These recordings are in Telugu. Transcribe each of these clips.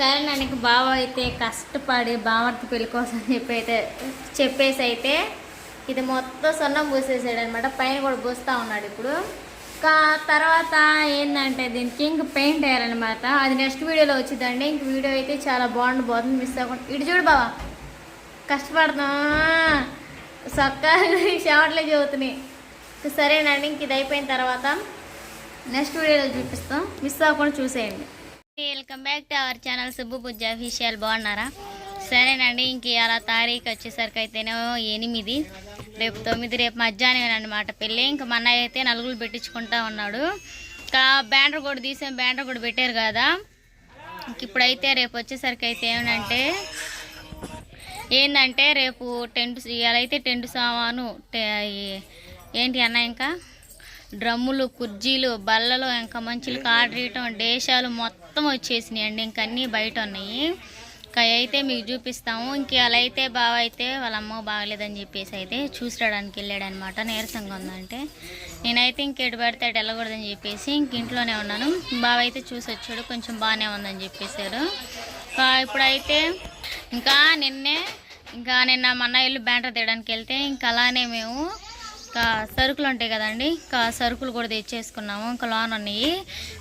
సరే నాకు బావ అయితే కష్టపడి బావర్తి పెళ్ళి కోసం చెప్పి అయితే చెప్పేసి అయితే ఇది మొత్తం సొన్నం పూసేసాడు అనమాట పైన కూడా పూస్తూ ఉన్నాడు ఇప్పుడు. ఇంకా తర్వాత ఏంటంటే దీనికి ఇంక పెయింట్ వేయాలన్నమాట అది నెక్స్ట్ వీడియోలో వచ్చిందండి. ఇంక వీడియో అయితే చాలా బాగుండిపోతుంది మిస్ అవ్వకుండా. ఇటు చూడు బావా. కష్టపడతాం. సొక్క షార్ట్లే చదువుతున్నాయి. సరేనండి ఇంక ఇది అయిపోయిన తర్వాత నెక్స్ట్ వీడియోలో చూపిస్తాం. మిస్ అవ్వకుండా చూసేయండి. Welcome back to our channel Subbu Pooja official. బాగున్నారా? సరేనండి ఇంక ఇలా తారీఖు వచ్చేసరికి అయితేనేమో ఎనిమిది. రేపు తొమ్మిది రేపు మధ్యాహ్నం అనమాట పెళ్ళి. ఇంక మన అయితే నలుగురు పెట్టించుకుంటా ఉన్నాడు. ఇంకా బ్యానర్ కూడా తీసాం బ్యానర్ కూడా పెట్టారు కదా. ఇంక ఇప్పుడైతే రేపు వచ్చేసరికి అయితే ఏమంటే ఏంటంటే రేపు టెంట్ ఇలా అయితే టెంట్ సామాను టె- ఏంటి అన్న ఇంకా? డ్రమ్ములు కుర్జీలు బల్లలు ఇంకా మంచులు కాడరీయటం దేశాలు మొత్తం వచ్చేసినాయి అండి ఇంక అన్నీ బయట ఉన్నాయి. ఇంకా అయితే మీకు చూపిస్తాము. ఇంక అలా అయితే బావ అయితే వాళ్ళ అమ్మ బాగలేదని చెప్పేసి అయితే చూసిరాడానికి వెళ్ళాడనమాట. నీరసంగా ఉందంటే. నేనైతే ఇంకెటు పడితే అటు వెళ్ళకూడదని చెప్పేసి ఇంక ఇంట్లోనే ఉన్నాను. బావ అయితే చూసి వచ్చాడు. కొంచెం బాగానే ఉందని చెప్పేశారు. ఇప్పుడైతే ఇంకా నిన్నే ఇంకా నిన్న మన ఇల్లు బ్యాంటర్ తీయడానికి వెళ్తే ఇంకా అలానే మేము ఇంకా సరుకులు ఉంటాయి కదండి ఇంకా సరుకులు కూడా తెచ్చేసుకున్నాము. ఇంకా లోన్ ఉన్నాయి.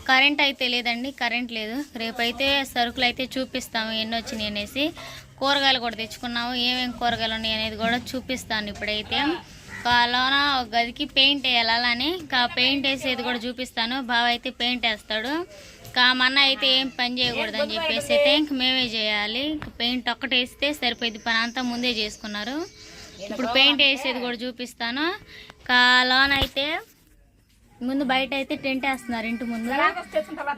కరెంట్ అయితే లేదండి కరెంట్ లేదు. రేపైతే సరుకులు అయితే చూపిస్తాము ఎన్ని వచ్చినాయి అనేసి. కూరగాయలు కూడా తెచ్చుకున్నాము ఏమేమి కూరగాయలు ఉన్నాయి అనేది కూడా చూపిస్తాను ఇప్పుడైతే. ఇంకా లోన ఒక గదికి పెయింట్ వేయాలి అలానే ఇంకా పెయింట్ వేసేది కూడా చూపిస్తాను. బావ అయితే పెయింట్ వేస్తాడు. ఇంకా మన అయితే ఏం పని చేయకూడదని చెప్పేసి అయితే ఇంక మేమే చేయాలి. పెయింట్ ఒక్కటేస్తే సరిపోయింది పని అంతా ముందే చేసుకున్నారు. ఇప్పుడు పెయింట్ వేసేది కూడా చూపిస్తాను. ఇంకా లోన్ అయితే ముందు బయట అయితే టెంట్ వేస్తున్నారు ఇంటి ముందు.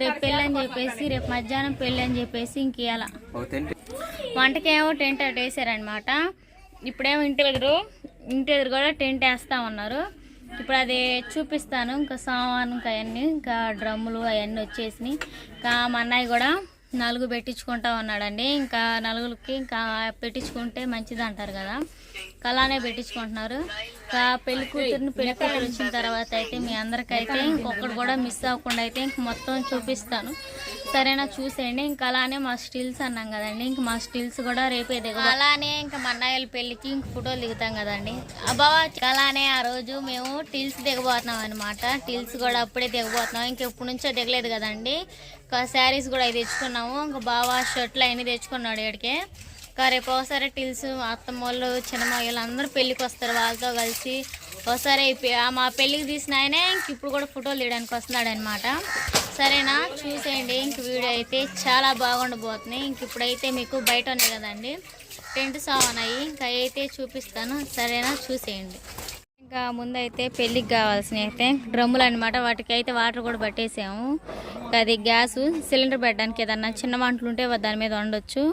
రేపు పెళ్ళి అని చెప్పేసి రేపు మధ్యాహ్నం పెళ్ళి అని చెప్పేసి ఇంక ఇవాళ వంటకేమో టెంట్ అటు వేసారనమాట ఇప్పుడేమో ఇంటి ఎదురు ఇంటి ఎదురు కూడా టెంట్ వేస్తా ఉన్నారు. ఇప్పుడు అది చూపిస్తాను ఇంకా సామాను ఇంకా అవన్నీ ఇంకా డ్రమ్ములు అవన్నీ వచ్చేసినాయి. ఇంకా మా అన్నయ్య కూడా నలుగు పెట్టించుకుంటా ఉన్నాడండి ఇంకా నలుగురికి ఇంకా పెట్టించుకుంటే మంచిది అంటారు కదా. కలానే అలానే పెట్టించుకుంటున్నారు. ఇంకా పెళ్ళి కూతురుని పెళ్ళి కూతురు వచ్చిన తర్వాత అయితే మీ అందరికైతే ఇంకొకటి కూడా మిస్ అవ్వకుండా అయితే ఇంక మొత్తం చూపిస్తాను. సరేనా? చూసేయండి. ఇంకా అలానే మా స్టిల్స్ అన్నాం కదండి. ఇంక మా స్టిల్స్ కూడా రేపే దిగు అలానే ఇంకా మా పెళ్ళికి పెళ్ళికి ఇంక ఫోటోలు దిగుతాం కదండి. అబ్బావా అలానే ఆ రోజు మేము టిల్స్ దిగబోతున్నాం అనమాట టిల్స్ కూడా అప్పుడే దిగబోతున్నాం. ఇంక ఎప్పటి నుంచో దిగలేదు కదండి. ఇంకా శారీస్ కూడా అవి తెచ్చుకున్నాము. ఇంకా బావా షర్ట్లు అవన్నీ తెచ్చుకున్నాడు ఇక్కడికే ఇంకా రేపు ఒకసారి టిల్స్ అత్తమ్మ వాళ్ళు చిన్నమ్మ వాళ్ళు అందరూ పెళ్ళికి వస్తారు వాళ్ళతో కలిసి. ఒకసారి మా పెళ్ళికి తీసిన ఆయనే ఇంక ఇప్పుడు కూడా ఫోటోలు తీయడానికి వస్తున్నాడు అనమాట సరేనా? చూసేయండి. ఇంక వీడియో అయితే చాలా బాగుండబోతుంది. ఇంక ఇప్పుడైతే మీకు బయట ఉన్నాయి కదండి. టెంట్ సామాన్ అయ్యి ఇంకా అయితే చూపిస్తాను. సరేనా? చూసేయండి. ఇంకా ముందైతే పెళ్ళికి కావాల్సినవి అయితే డ్రమ్ములు అనమాట వాటికి అయితే వాటర్ కూడా పట్టేసాము. అది గ్యాస్ సిలిండర్ పెట్టడానికి ఏదన్నా చిన్న మంటలు ఉంటే దాని మీద వండొచ్చు.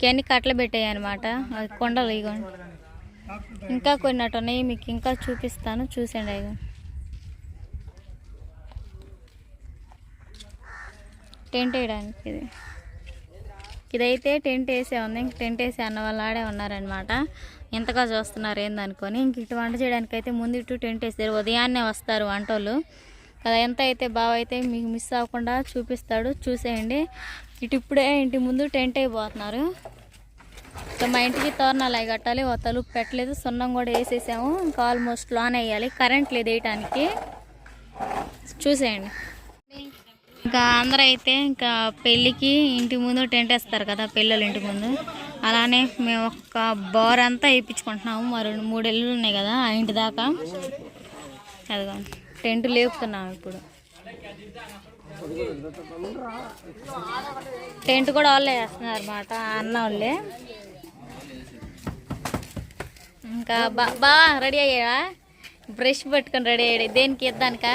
ఇవన్నీ కట్టలు పెట్టాయి అనమాట అది కొండలు ఇగో. ఇంకా కొన్ని అటు ఉన్నాయి మీకు ఇంకా చూపిస్తాను. చూసండి అవి టెంట్ వేయడానికి ఇది. ఇదైతే టెంట్ వేసే ఉంది. ఇంక టెంట్ వేసే అన్న వాళ్ళు ఆడే ఉన్నారనమాట ఎంతగా చూస్తున్నారు ఏందనుకొని ఇంక ఇటు వంట చేయడానికి అయితే ముందు ఇటు టెంట్ వేస్తారు ఉదయాన్నే వస్తారు వంటోళ్ళు. కదా ఎంత అయితే బాగా అయితే మీకు మిస్ అవ్వకుండా చూపిస్తాడు చూసేయండి. ఇటు ఇప్పుడే ఇంటి ముందు టెంట్ అయిపోతున్నారు. ఇంకా మా ఇంటికి తోరణాలు అవి కట్టాలి ఓ తలుపు పెట్టలేదు సున్నం కూడా వేసేసాము. ఇంకా ఆల్మోస్ట్ లాన్ వేయాలి కరెంట్ లేదు వేయటానికి. చూసేయండి. ఇంకా అందరూ అయితే ఇంకా పెళ్ళికి ఇంటి ముందు టెంట్ వేస్తారు కదా పిల్లలు ఇంటి ముందు. అలానే మేము ఒక బోర్ అంతా వేయించుకుంటున్నాము. మరి రెండు మూడు ఇల్లులు ఉన్నాయి కదా ఆ ఇంటి దాకా. అదిగో టెంట్ లేపుతున్నాము ఇప్పుడు. టెంట్ కూడా వాళ్ళే వేస్తున్నారు అనమాట అన్న వాళ్ళే. ఇంకా బా బా రెడీ అయ్యాడా బ్రష్ పట్టుకొని రెడీ అయ్యాడు. దేనికి ఇద్దానికా?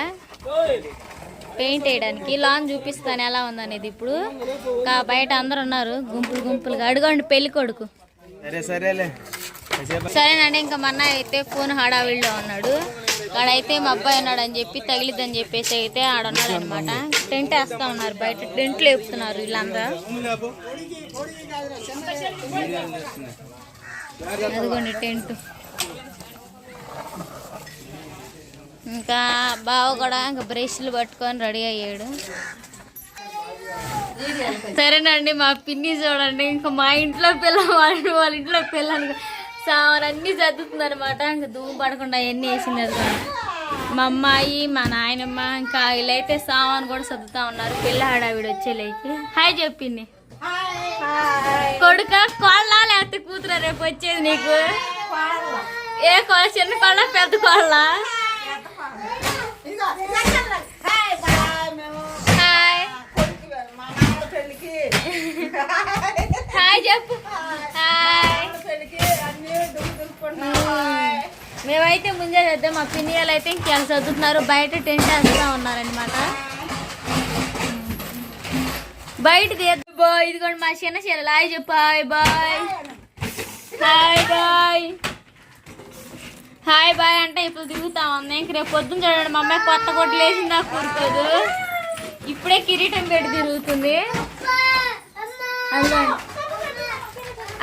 పెయింట్ వేయడానికి లాన్ చూపిస్తాను. ఎలా ఉందనేది ఇప్పుడు. బయట అందరు ఉన్నారు. గుంపులు గుంపులుగా. అడుగండి పెళ్ళి కొడుకు. సరేనండి ఇంకా మా అన్న అయితే ఫోన్ హడావిడిలో ఉన్నాడు. ఆడైతే మా అబ్బాయి ఉన్నాడు అని చెప్పి తగిలిద్దని చెప్పేసి అయితే ఆడున్నాడు అనమాట టెంట్ వేస్తా ఉన్నారు బయట. టెంట్ లేపుతున్నారు వీళ్ళందరూ. అదిగోండి టెంట్. ఇంకా బావ కూడా ఇంకా బ్రష్లు పట్టుకొని రెడీ అయ్యాడు. సరేనండి మా పిన్ని చూడండి ఇంకా మా ఇంట్లో పిల్లవాడు వాళ్ళ ఇంట్లో పిల్లలు సామాన్ అన్ని చదువుతుంది అనమాట ఇంకా దుమ్ము పడకుండా అవన్నీ వేసింది మా అమ్మాయి మా నాయనమ్మ ఇంకా వీళ్ళైతే సామాన్ కూడా చదువుతా ఉన్నారు. పిల్ల ఆవిడ వచ్చేలేకి హాయ్ చెప్పింది కొడుక కోళ్ళ లేకపోతే కూతురా రేపు వచ్చేది నీకు? ఏ కోళ్ళ చిన్న కోళ్ళ పెద్ద కోళ్ళ? హాయ్ హాయ్ చెప్పు. హాయ్ మేమైతే ముందే చేద్దాం మా పిన్నియాలు అయితే ఇంకెలా చదువుతున్నారు బయట టెంట్ వేస్తూ ఉన్నారనమాట బయటది బాయ్ ఇదిగోండి మా చిన్న చెల్లెలు. హాయ్ చెప్పు. Hi bye hi bye hi bye అంటే ఇప్పుడు తిరుగుతా ఉంది. ఇంక రేపు పొద్దున్న చూడండి మా అమ్మాయి కొత్త కొట్లు వేసిందా కూరుకోదు ఇప్పుడే కిరీటం పెట్టి తిరుగుతుంది.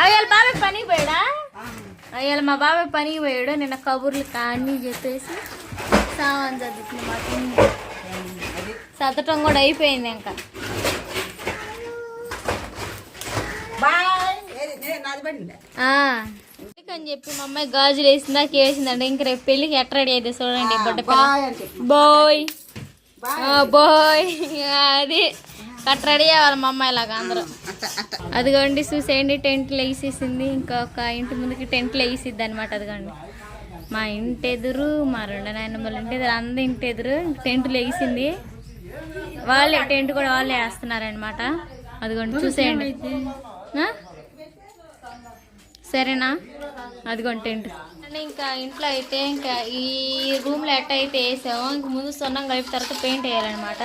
అయ్యాల బాబాయ్ పనికి పోయాడా? అయ్యాల మా బాబాయ్ పనికి పోయాడు. నిన్న కబుర్లు కానీ చెప్పేసి సామాన్ చదువుతుంది మా పిన్ని. చదవటం కూడా అయిపోయింది ఇంకా. ఆ. అని చెప్పి మా అమ్మాయి గాజులు వేసిందా వేసిందండి ఇంక రేపు పెళ్ళికి ఎట్ట రెడీ అయితే చూడండి పిల్ల. Bye bye. అది కట్ రెడీ అవ్వాలి మా అమ్మాయి లాగా అందరూ. అదిగోండి చూసేయండి టెంట్లు వేసేసింది ఇంకొక ఇంటి ముందుకి టెంట్లు వేసిద్ది అనమాట అదిగోండి. మా ఇంటి ఎదురు మా రెండు నాయనమ్మల ఇంటి ఎదురు అందరి ఇంటి ఎదురు టెంట్లు వేసింది వాళ్ళే టెంట్ కూడా వాళ్ళే వేస్తున్నారనమాట అదిగోండి చూసేయండి? సరేనా? అదిగోండి టెంట్. అంటే ఇంకా ఇంట్లో అయితే ఇంకా ఈ రూమ్లో ఎట్ట అయితే వేసామో. ఇంక ముందు సున్నం కలిపి తర్వాత పెయింట్ వేయాలన్నమాట.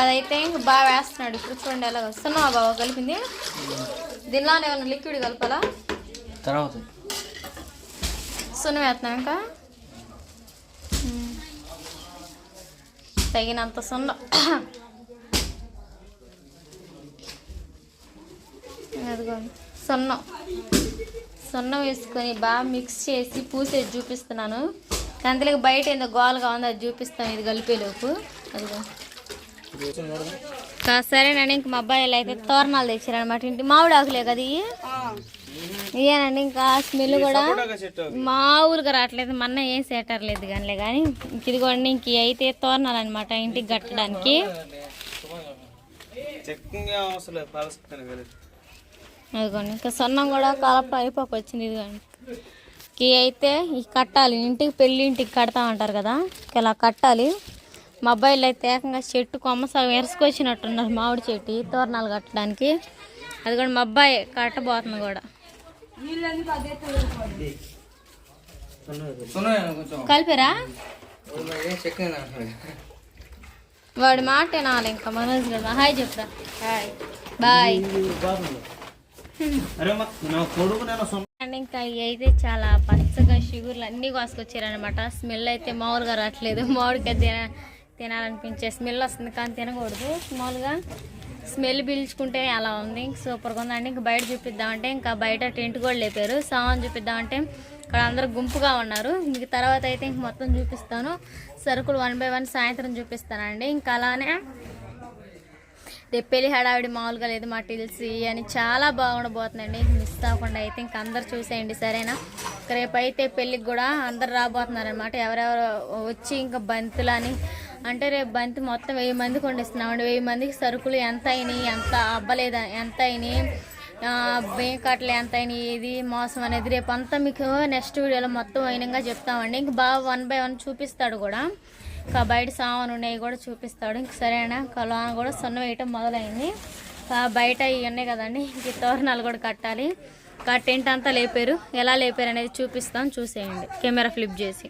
అదైతే ఇంక బాగా వేస్తున్నాడు. ఇప్పుడు చూడండి ఎలా సున్నం బాగా కలిపింది? దీనిలోనే ఏమన్నా లిక్విడ్ కలపాలా? తర్వాత. సున్నం వేస్తున్నాం ఇంకా. తగినంత సున్నం. అదిగోండి సున్నం. సున్నం వేసుకొని బాగా మిక్స్ చేసి పూసేది చూపిస్తున్నాను. అందులోకి బయట ఏందో గోలుగా ఉంది అది చూపిస్తాను ఇది కలిపేలోపు. అదిగో. కా- సరేనండి ఇంక మా అబ్బాయిలు అయితే తోరణాలు తెచ్చారనమాట ఇంటి మామిడి ఆకులే కదా ఇవి ఇయ్యానండి ఇంకా స్మెల్ కూడా చెట్టు మామూలుగా రావట్లేదు. మొన్న ఏం సేటర్లేదు కానీ కానీ ఇంక ఇదిగోండి ఇంక అయితే తోరణాలు అనమాట ఇంటికి కట్టడానికి. అదిగోండి ఇంకా సొన్నం కూడా కలప అయిపోక వచ్చింది ఇదిగోండి. కీ అయితే ఈ కట్టాలి. ఇంటికి పెళ్ళి ఇంటికి కడతా ఉంటారు కదా. ఇలా కట్టాలి. మా అబ్బాయిలు అయితే ఏకంగా చెట్టు కొమ్మ సగం ఎరుసుకొచ్చినట్టున్నారు మామిడి చెట్టు తోరణాలు కట్టడానికి. అది కూడా మా అబ్బాయి కట్టబోతుంది కూడా. కలిపారా? వాడి మాట వినాలి ఇంకా మనోజ్ కదా. హాయ్ చెప్తా హాయ్. బాయ్. ఇంకా అయితే చాలా పచ్చగా షుగర్లు అన్నీ కోసుకొచ్చారనమాట స్మెల్ అయితే మామూలుగా రావట్లేదు. మామిడికాయ తిన తినాలనిపించే స్మెల్ వస్తుంది కానీ తినకూడదు. మామూలుగా స్మెల్ పీల్చుకుంటే అలా ఉంది. సూపర్గా ఉందండి ఇంకా బయట చూపిద్దామంటే ఇంకా బయట టెంట్ కూడా లేపారు. సామాన్ చూపిద్దామంటే ఇక్కడ అందరూ గుంపుగా ఉన్నారు. మీకు తర్వాత అయితే ఇంక మొత్తం చూపిస్తాను. సరుకులు వన్ బై వన్ సాయంత్రం చూపిస్తానండి. ఇంకా అలానే రేపు పెళ్ళి హడావిడి మామూలుగా లేదు మా టిల్సి అని చాలా బాగుండబోతుందండి మిస్ అవ్వకుండా అయితే ఇంక అందరు చూసేయండి సరేనా? ఇంక రేపు అయితే పెళ్ళికి కూడా అందరు రాబోతున్నారనమాట ఎవరెవరు వచ్చి ఇంకా బంతులని అంటే రేపు బంతి మొత్తం వెయ్యి మందికి వండిస్తున్నామండి. వెయ్యి మందికి సరుకులు ఎంత అయినాయి ఎంత అవ్వలేదు ఎంత అయినాయి బియ్యం కట్టలు ఎంత అయినాయి ఇది మోసం అనేది రేపు అంతా మీకు నెక్స్ట్ వీడియోలో మొత్తం అయినంగా చెప్తామండి. ఇంక బాగా వన్ బై వన్ చూపిస్తాడు కూడా. బయట సామాను ఉన్నాయి కూడా చూపిస్తాడు. ఇంక సరేనా? కలాన కూడా సొన్న వేయటం మొదలైంది. బయట ఇవి ఉన్నాయి కదండి. ఇంక తోరణాలు కూడా కట్టాలి. ఇంకా టెంట్ అంతా లేపారు. ఎలా లేపారు అనేది చూపిస్తాం. చూసేయండి. కెమెరా ఫ్లిప్ చేసి.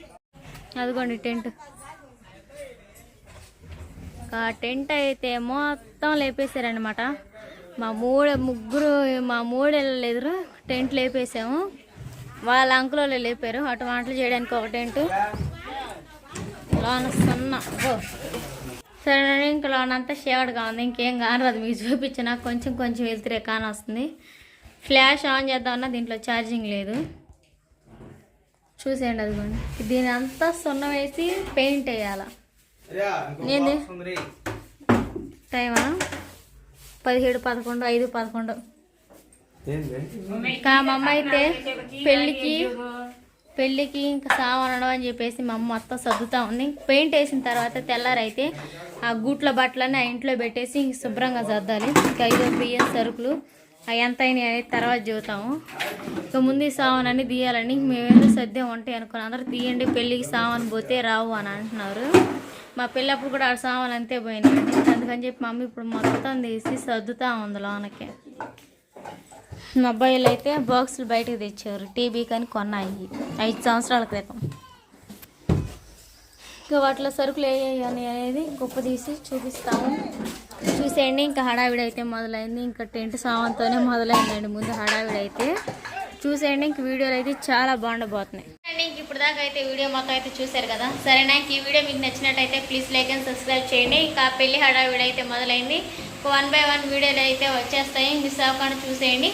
అదిగోండి టెంట్. ఆ టెంట్ అయితే మొత్తం లేపేశారనమాట మా మూడు ముగ్గురు మా మూడేళ్ళు ఎదురు టెంట్ లేపేసాము వాళ్ళ అంకులలో లేపారు. అటు వంటలు చేయడానికి ఒక టెంట్. లోన సున్నా. ఓ. సరే ఇంకా లోన అంతా షేవడ్గా ఉంది. ఇంకేం కానరాదు మీకు చూపించిన కొంచెం కొంచెం వెళ్తురే కాని వస్తుంది. ఫ్లాష్ ఆన్ చేద్దామన్నా దీంట్లో ఛార్జింగ్ లేదు. చూసేయండి అదిగోండి. దీని అంతా సున్న వేసి పెయింట్ వేయాలి? ఏంది? టైమా? పదిహేడు పదకొండు ఐదు పదకొండు. మా అమ్మ అయితే పెళ్ళికి పెళ్ళికి ఇంకా సావనడం అని చెప్పేసి మా అమ్మ మొత్తం సర్దుతా ఉంది. పెయింట్ వేసిన తర్వాత తెల్లారైతే ఆ గూట్ల బట్టలన్నీ ఆ ఇంట్లో పెట్టేసి ఇంక శుభ్రంగా సర్దాలి. ఇంకా ఐదు బియ్యం సరుకులు అవి ఎంత అయినాయి అనేది తర్వాత చూతాము ఇక ముందు ఈ తీయాలని మేమేదో సర్దే ఉంటాయి అనుకున్నాం అందరూ తీయండి పెళ్ళికి సామాన్ పోతే రావు అని అంటున్నారు. మా పెళ్ళప్పుడు కూడా ఆ సామాన్ అంతే పోయినాయి. అందుకని చెప్పి మమ్మీ ఇప్పుడు మొత్తం తీసి సర్దుతా ఉంది లోనకి. మా అబ్బాయిలు అయితే బాక్సులు బయటకు తెచ్చారు. టీవీ కానీ కొన్నాయి. ఐదు సంవత్సరాల క్రితం. ఇంకా వాటిలో సరుకులు ఏ అని అనేది గొప్ప తీసి చూపిస్తాము. చూసేయండి ఇంకా హడావిడి అయితే మొదలైంది. ఇంకా టెంట్ సామాన్తోనే మొదలైందండి. ముందు హడావిడి అయితే చూసేయండి ఇంక వీడియోలు అయితే చాలా బాగుండబోతున్నాయి. ఇంక ఇప్పుడు దాకా అయితే వీడియో మొత్తం అయితే చూశారు కదా. సరేనా ఈ వీడియో మీకు నచ్చినట్టయితే ప్లీజ్ లైక్ అండ్ సబ్స్క్రైబ్ చేయండి. ఇంకా పెళ్ళి హడావిడి అయితే మొదలైంది. వన్ బై వన్ వీడియోలు అయితే వచ్చేస్తాయి. మిస్ అవ్వకుండా చూసేయండి.